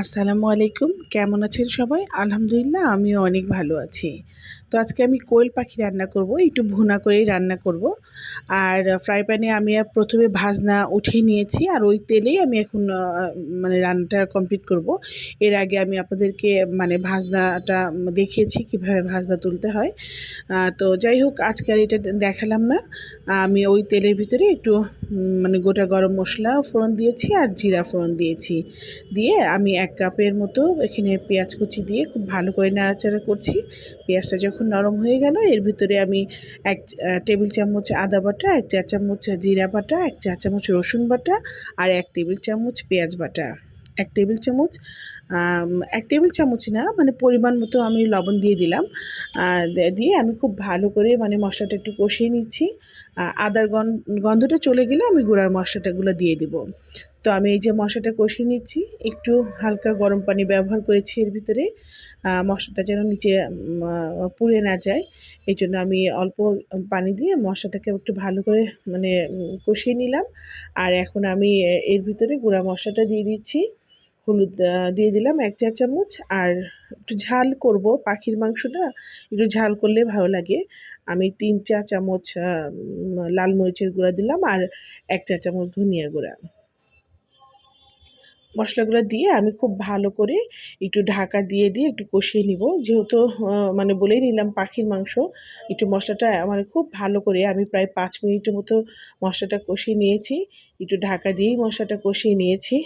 আসসালামু আলাইকুম। কেমন আছেন সবাই? আলহামদুলিল্লাহ, আমিও অনেক ভালো আছি। তো আজকে আমি কোয়েল পাখি রান্না করব, একটু ভুনা করেই রান্না করব। আর ফ্রাই প্যানে আমি প্রথমে ভাজনা উঠিয়ে নিয়েছি, আর ওই তেলেই আমি এখন মানে রান্নাটা কমপ্লিট করব। এর আগে আমি আপনাদেরকে মানে ভাজনাটা দেখিয়েছি, কীভাবে ভাজনা তুলতে হয়। তো যাই হোক, আজকে আর এটা দেখালাম না। আমি ওই তেলের ভিতরে একটু মানে গোটা গরম মশলা ফোড়ন দিয়েছি, আর জিরা ফোড়ন দিয়েছি। দিয়ে আমি এক কাপের মতো এখানে পেঁয়াজ কুচি দিয়ে খুব ভালো করে নাড়াচাড়া করছি। পেঁয়াজটা যখন নরম হয়ে গেল, এর ভিতরে আমি এক টেবিল চামচ আদা বাটা, এক চা চামচ জিরা বাটা, এক চা চামচ রসুন বাটা আর এক টেবিল চামচ পেঁয়াজ বাটা। এক টেবিল চামচ এক টেবিল চামচ না মানে পরিমাণ মতো আমি লবণ দিয়ে দিলাম। দিয়ে আমি খুব ভালো করে মানে মশলাটা একটু কষিয়ে নিচ্ছি। আদার গন- গন্ধটা চলে গেলে আমি গুঁড়ার মশলাটাগুলো দিয়ে দিব। তো আমি এই যে মশলাটা কষিয়ে নিচ্ছি। একটু হালকা গরম পানি ব্যবহার করেছি এর ভিতরে। মশলাটা যেন নিচে পুড়ে না যায়। এই জন্য আমি অল্প পানি দিয়ে মশলাটাকে একটু ভালো করে মানে কষিয়ে নিলাম। আর এখন আমি এর ভিতরে গুঁড়া মশলাটা দিয়ে দিচ্ছি। হলুদ দিয়ে দিলাম এক চা চামচ। আর একটু ঝাল করব পাখির মাংসটা। একটু ঝাল করলে ভালো লাগে। আমি তিন চা চামচ লাল মরিচের গুঁড়া দিলাম। আর এক চা চামচ ধনিয়া গুঁড়া। মশলাগুলো দিয়ে আমি খুব ভালো করে একটু ঢাকা দিয়ে দিয়ে একটু কষিয়ে নিব। যেহেতু মানে বলেই নিলাম পাখির মাংস, একটু মশলাটা মানে খুব ভালো করে আমি প্রায় পাঁচ মিনিটের মতো মশলাটা কষিয়ে নিয়েছি। একটু ঢাকা দিয়েই মশলাটা কষিয়ে নিয়েছি।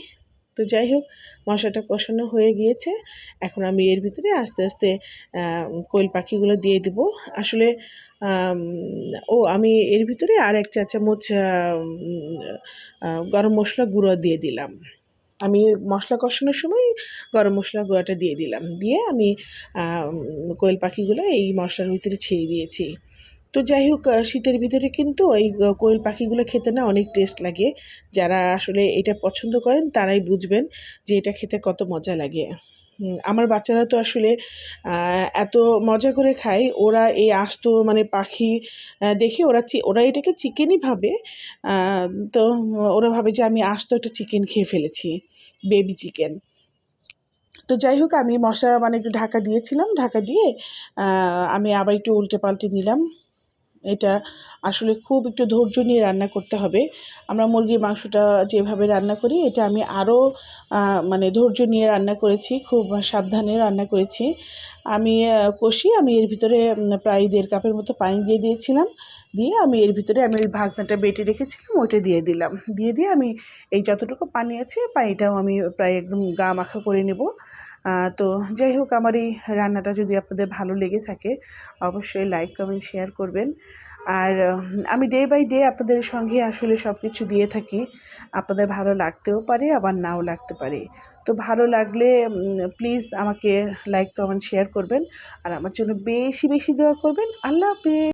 তো যাই হোক, মশলাটা কষানো হয়ে গিয়েছে। এখন আমি এর ভিতরে আস্তে আস্তে কোয়েল পাখিগুলো দিয়ে দিব। আসলে ও, আমি এর ভিতরে আর এক চা চামচ গরম মশলা গুঁড়ো দিয়ে দিলাম। আমি মশলা কষানোর সময় গরম মশলা গুঁড়াটা দিয়ে দিলাম। দিয়ে আমি কোয়েল পাখিগুলো এই মশলার ভিতরে ছেড়ে দিয়েছি। তো যাই হোক শীতের ভিতরে কিন্তু এই কোয়েল পাখিগুলো খেতে না অনেক টেস্ট লাগে। যারা আসলে এটা পছন্দ করেন তারাই বুঝবেন যে এটা খেতে কত মজা লাগে। আমার বাচ্চারা তো আসলে এত মজা করে খায়, ওরা এই আস্ত মানে পাখি দেখে ওরা ওরা এটাকে চিকেনই ভাবে তো ওরা ভাবে যে আমি আস্ত একটা চিকেন খেয়ে ফেলেছি, বেবি চিকেন। তো যাই হোক, আমি মশলা মানে একটু ঢাকা দিয়েছিলাম, ঢাকা দিয়ে আমি আবার একটু উল্টে পাল্টে নিলাম। এটা আসলে খুব একটু ধৈর্য নিয়ে রান্না করতে হবে। আমরা মুরগির মাংসটা যেভাবে রান্না করি, এটা আমি আরও মানে ধৈর্য নিয়ে রান্না করেছি, খুব সাবধানে রান্না করেছি। আমি কষি, আমি এর ভিতরে প্রায় দেড় কাপের মতো পানি দিয়ে দিয়েছিলাম। দিয়ে আমি এর ভিতরে আমি ওই ভাজনাটা বেটে রেখেছিলাম, ওইটা দিয়ে দিলাম। দিয়ে দিয়ে আমি এই যতটুকু পানি আছে, পানিটাও আমি প্রায় একদম গা মাখা করে নেব। তো যাই হোক, আমার এই রান্নাটা যদি আপনাদের ভালো লেগে থাকে, অবশ্যই লাইক, কমেন্ট, শেয়ার করবেন। আর আমি ডে বাই ডে আপনাদের সঙ্গে আসলে সব কিছু দিয়ে থাকি। আপনাদের ভালো লাগতেও পারে, আবার নাও লাগতে পারে। তো ভালো লাগলে প্লিজ আমাকে লাইক কমেন্ট শেয়ার করবেন। আর আমার জন্য বেশি বেশি দেওয়া করবেন। আল্লাহ হাফেজ!